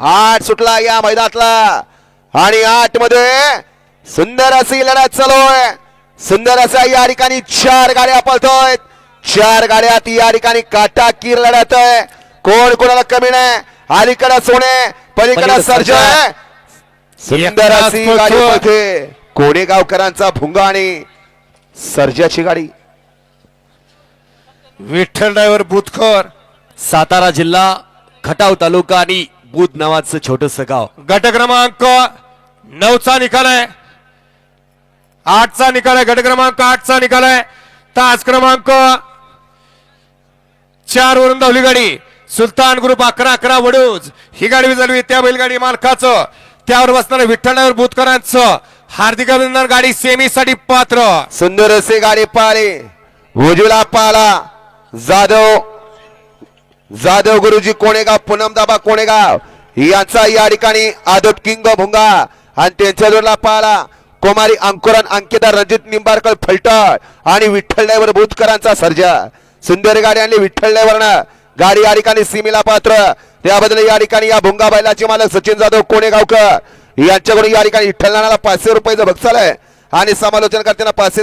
आठ सुटला या मैदानातला. आणि आठमध्ये सुंदर अशी लढत चालू आहे. सुंदर असा या ठिकाणी चार गाड्या पळतोय. चार गाड्यात या ठिकाणी काटाकीर लढत आहे. कोण कोणाला कमी नाही? अलीकडे सोने पलीकडे सर्ज. सुंदर अशी गाडी. पळते. कोडेगावकरांचा भुंगा आणि सर्जाची गाडी. विठ्ठल ड्रायव्हर बुतखोर सातारा जिल्हा खटाव तालुका आणि बुध नावाचं छोटस गाव. गट क्रमांक नऊचा निकाल आहे. आठचा निकाल आहे. गट क्रमांक आठचा निकाल आहे. तास क्रमांक चार वरून धावली गाडी. सुलतान ग्रुप अकरा अकरा वडूज. ही गाडी चालवी त्या बैलगाडी मालकाचं. त्यावर बसणाऱ्या विठ्ठल ड्रायव्हर बुतकरांचं हार्दिक अभिनंदन. गाडी सेमीसाठी पात्र. सुंदर असे गाडी पाळी उजवीला पाला. जाधव जाधव गुरुजी कोणेगाव पूनम दाबा कोणेगाव? यांचा या ठिकाणी आदत किंग भुंगा आणि त्यांच्या जोडला पाला कुमारी अंकुरन अंकिता रणजित निंबारकर फलटळ आणि विठ्ठल ड्रायव्हर भूतकरांचा सर्जा. सुंदर गाडी आणली विठ्ठल ड्रायव्हरनं. गाडी या ठिकाणी सीमेला पात्र. त्याबद्दल या ठिकाणी या भुंगा बैलाचे मालक सचिन जाधव कोणेगावकर. यांच्याकडून या ठिकाणी विठ्ठल नानाला पाचशे रुपयाचं बक्षाल आहे. आणि समालोचन करताना पाचशे